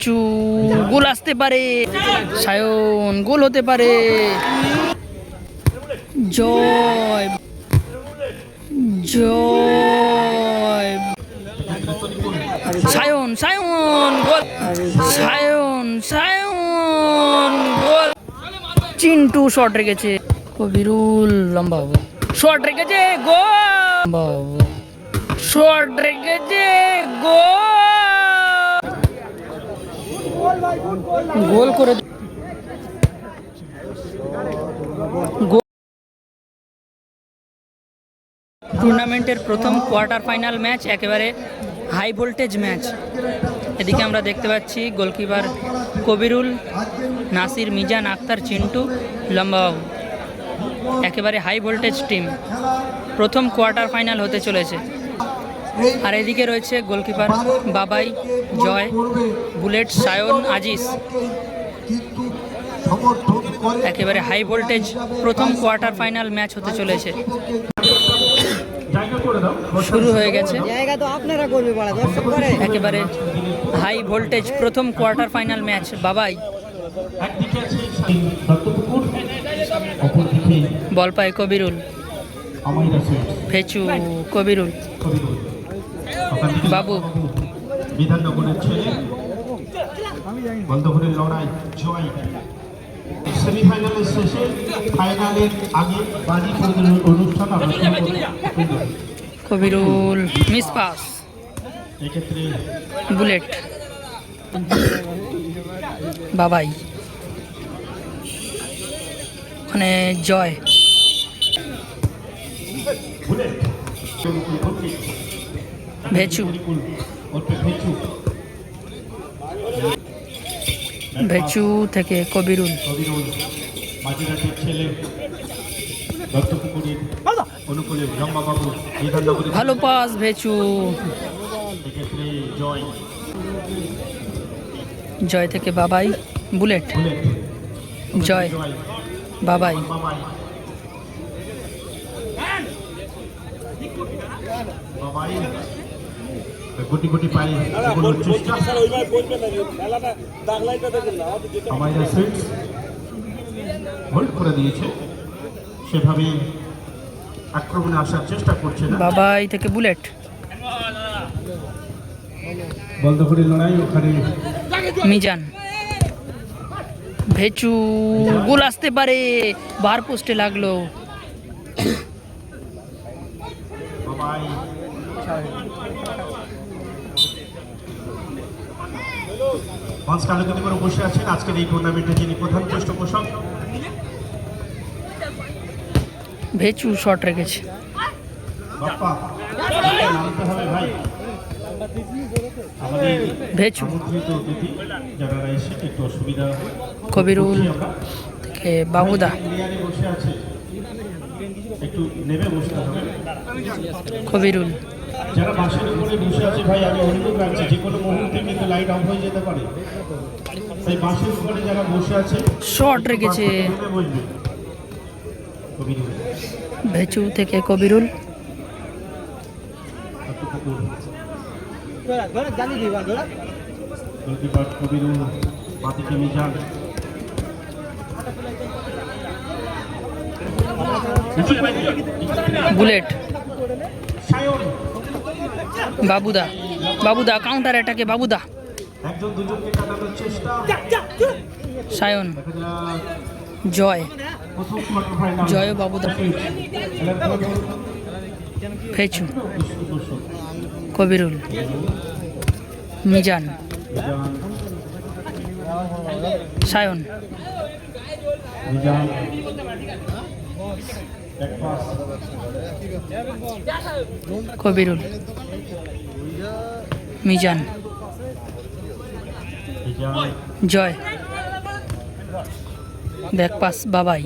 চু গোল আসতে পারে। সায়ন, গোল হতে পারে। Joy. Joy. Sayan Sayan, goal. Sayan Sayan, goal. Chintu shot রেখেছে। কবিরুল, লম্বা হবে শট রেখেছে, গোল। লম্বা হবে শট রেখেছে, গোল। গোল করে টুর্নামেন্টের প্রথম কোয়ার্টার ফাইনাল ম্যাচ, একেবারে হাই ভোল্টেজ ম্যাচ। এদিকে আমরা দেখতে পাচ্ছি গোলকিপার কবিরুল, নাসির, মিজান, আক্তার, চিন্টু, লম্বাবাবু। একেবারে হাই ভোল্টেজ টিম। প্রথম কোয়ার্টার ফাইনাল হতে চলেছে। আর এদিকে রয়েছে গোলকিপার বাবাই জয় বুলেট সায়ন আজিজ। কিন্তু সমর্থন করে একেবারে হাই ভোল্টেজ প্রথম কোয়ার্টার ফাইনাল ম্যাচ হতে চলেছে। শুরু হয়ে গেছে। জায়গা তো আপনারা করবে বড়া দর্শক করে। একেবারে হাই ভোল্টেজ প্রথম quarter final match Babai. Ball পায় কবিরুল। ফেচু কবিরুল। বাবু। বিধাননগরের ছেলে। বন্ধপুরের লড়াই জয়। সেমিফাইনালের শেষে ফাইনালের আগে বাজি অনুষ্ঠান। কবিরুল মিস পাস এক্ষেত্রে বুলেট। বাবাই। ওখানে জয়। বুলেট। ভেচু। ভেচু থেকে কবিরুল। ভালো পাস ভেচু। জয় থেকে বাবাই বুলেট। জয় বাবাই। বাবাই। গুটি গুটি পায়ে এগোনোর চেষ্টা। আমাদের সুইটস হোল্ড করে দিয়েছে। সেভাবে আক্রমণে আসার চেষ্টা করছে না। বাবাই থেকে বুলেট লড়াই ওখানে মিজান। ভেচু গোল আসতে পারে বার পোস্টে লাগল বাবাই মঞ্চ কালকতি করে বসে আছেন আজকের এই টুর্নামেন্টে যিনি প্রধান পৃষ্ঠপোষক ভেচু শট রেখেছে। কবিরুল। থেকে বাবুদা। কবিরুল। যারা বাসের উপরে বসে আছে ভাই আমি অনুরোধ রাখছি যে কোনো মুহূর্তে কিন্তু লাইট অফ হয়ে যেতে পারে। তাই বাসের উপরে যারা বসে আছে শট রেখেছে। ভেচু থেকে কবিরুল। বাতিকে মিজান। বুলেট সায়ন। বাবুদা বাবুদা কাউন্টার অ্যাটাকে বাবুদা। সায়ন। জয়। প্রথম জয় বাবুদা। ফেচু। কবিরুল। মিজান। সায়ন। কবিরুল মিজান। জয়। Back pass Babai.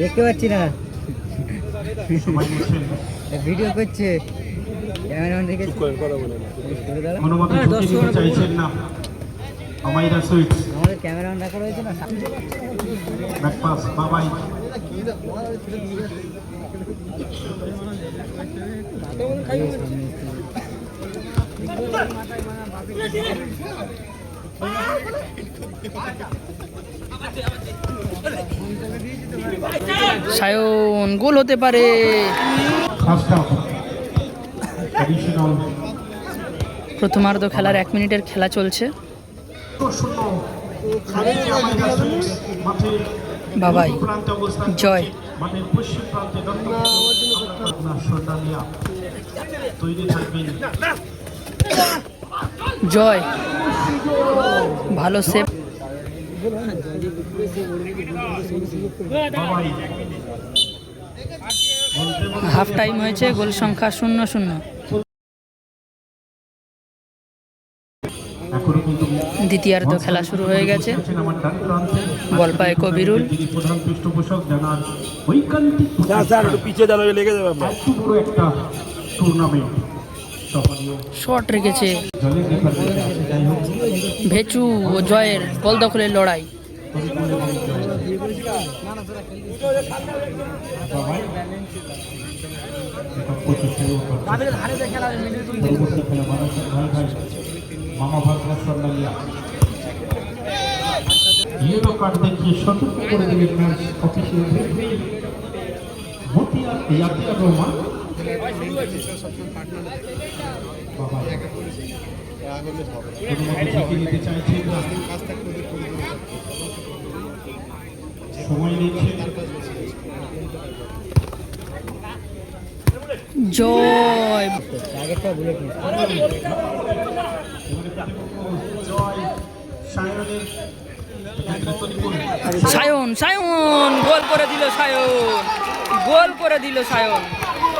দেখতে পাচ্ছি না। ভিডিও করছে। সুইটস আমাদের ক্যামেরা অন রাখা রয়েছে না ব্যাকপাস বাবাই সায়ন গোল হতে পারে। প্রথমার্ধ খেলার এক মিনিটের খেলা চলছে। বাবাই জয়। জয়। ভালো সেভ বাবাই হাফ টাইম হয়েছে গোল সংখ্যা শূন্য শূন্য। দ্বিতীয়ার্ধ খেলা শুরু হয়ে গেছে। বল পায় কবিরুল। শট রেখেছে। ভেচু ও জয়ের বল দখলের লড়াই রহমান জয়। সায়ন সায়ন, গোল করে দিল সায়ন। গোল করে দিল সায়ন।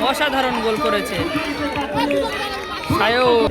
অসাধারণ গোল করেছে। সায়ন।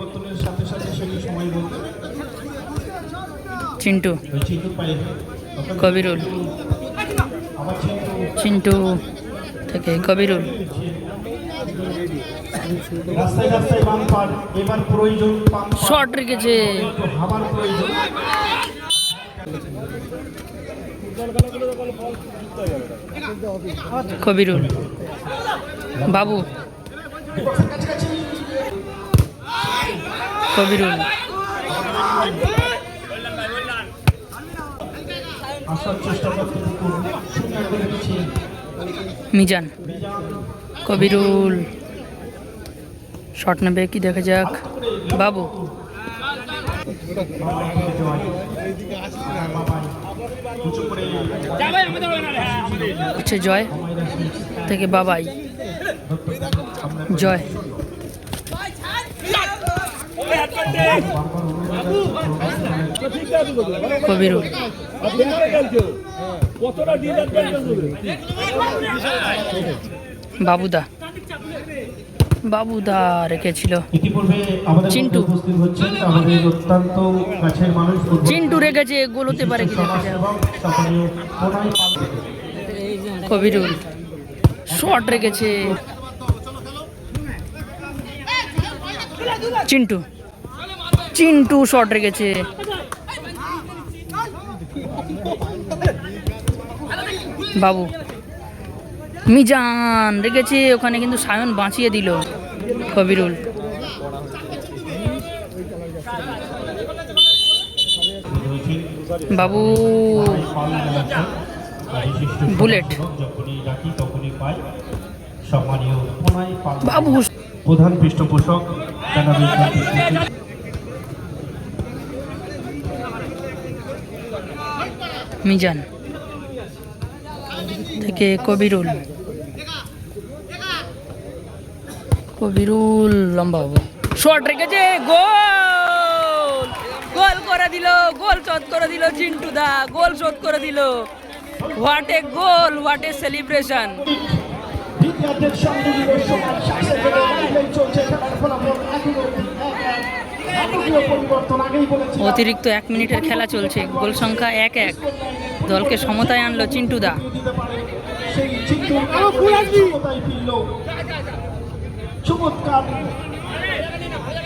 চিন্টু। কবিরুল। চিন্টু থেকে কবিরুল। শট রেখেছে। কবিরুল। বাবু। কবিরুল আসার চেষ্টা করতে দেখুন শূন্য করে দিচ্ছে মিজান কবিরুল শট নেবে কি দেখা যাক? বাবু। হচ্ছে জয় থেকে বাবাই। জয়। কবিরুল। বাবুদা। বাবুদা রেখেছিল চিন্টু। অত্যন্ত কাছের মানুষ চিন্টু রেখেছে গোল হতে পারে কি কবিরুল। শট রেখেছে চিন্টু। চিন্টু শট রেখেছে বাবু। মিজান রেখেছে ওখানে কিন্তু সায়ন বাঁচিয়ে দিল কবিরুল। বাবু বুলেট। বাবু প্রধান পৃষ্ঠপোষক মিজান। থেকে কবিরুল। কবিরুল লম্বা হবে। শট রেখেছে, গোল! গোল করে দিল, গোল শোধ করে দিল চিন্টু দা গোল শোধ করে দিল। What a goal what a celebration অতিরিক্ত এক মিনিটের খেলা চলছে, গোল সংখ্যা এক এক। দলকে সমতায় আনলো চিন্টু দা দিতে পারে সেই চিত্র ক্ষমতায় ফিরল চমৎকার।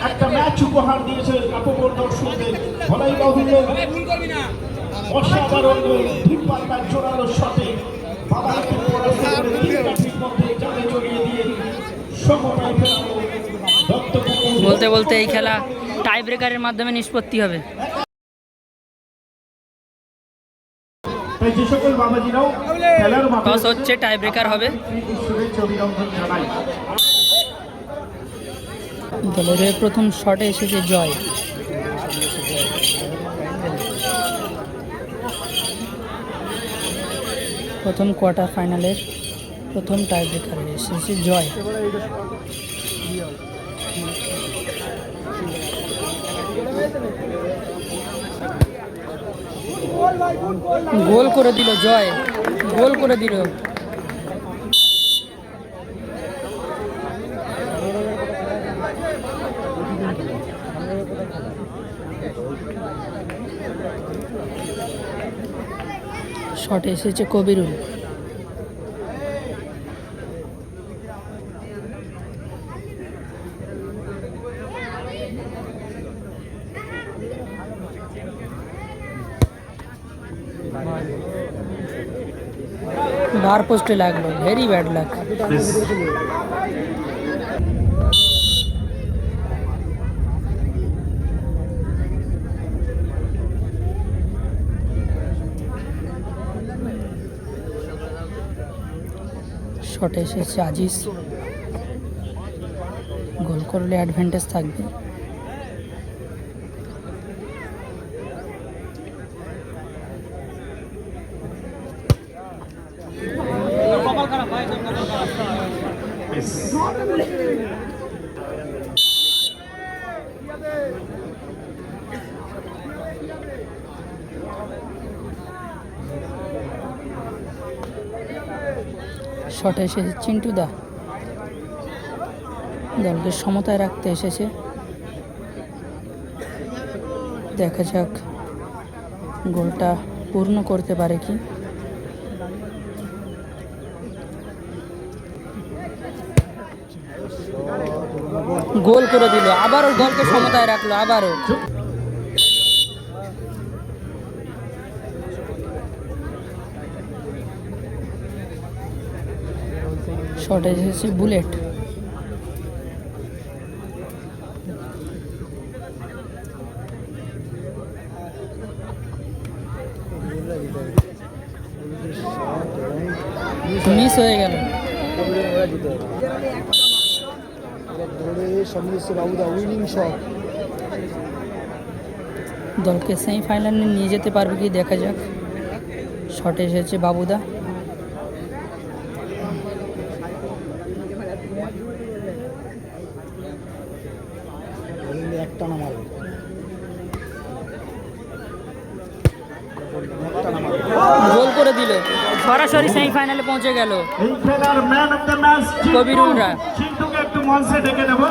একটা ম্যাচ উপহার দিয়েছে আপন দর্শকদের বলাই বাহুল্য অসাধারণ ঠিক পাল্টার জোরালো শটে বাবাকে পরাস্ত করে তিন কাঠির মধ্যে জালে জড়িয়ে দিয়ে সমতায় ফেরালো দত্তপুকুর। বলতে বলতে এই খেলা টাই ব্রেকারের মাধ্যমে নিষ্পত্তি হবে। যে সকল বাবাজিরাও খেলার মাঠে টস হচ্ছে টাই ব্রেকার হবে। শুভেচ্ছা অভিনন্দন জানাই দলের প্রথম শটে এসেছে জয়। প্রথম কোয়ার্টার ফাইনালের প্রথম টাই ব্রেকার এসেছে জয়। গোল করে দিল জয়। গোল করে দিল। শট এসেছে কবিরুল। বার পোস্টে লাগল। ভেরি ব্যাড লাক শটে এসেছে আজিজ। গোল করলে অ্যাডভান্টেজ থাকবে। শটে এসেছে চিন্টু দা দলকে সমতায় রাখতে এসেছে। দেখা যাক গোলটা পূর্ণ করতে পারে কি। গোল করে দিল। আবারও দলকে সমতায় রাখল আবারও। শর্টেজ এসেছে বুলেট মিস হয়ে গেল সমরেশ বাবুদা উইনিং শট দলকে সেমিফাইনালে নিয়ে যেতে পারবে কি দেখা যাক। শটে এসেছে বাবুদা। মারবে। গোল করে দিল। সরাসরি সেমিফাইনালে পৌঁছে গেল। এই খেলার ম্যান অফ দ্য ম্যাচ কবিরুলরা। একটু মঞ্চে ডেকে দেবো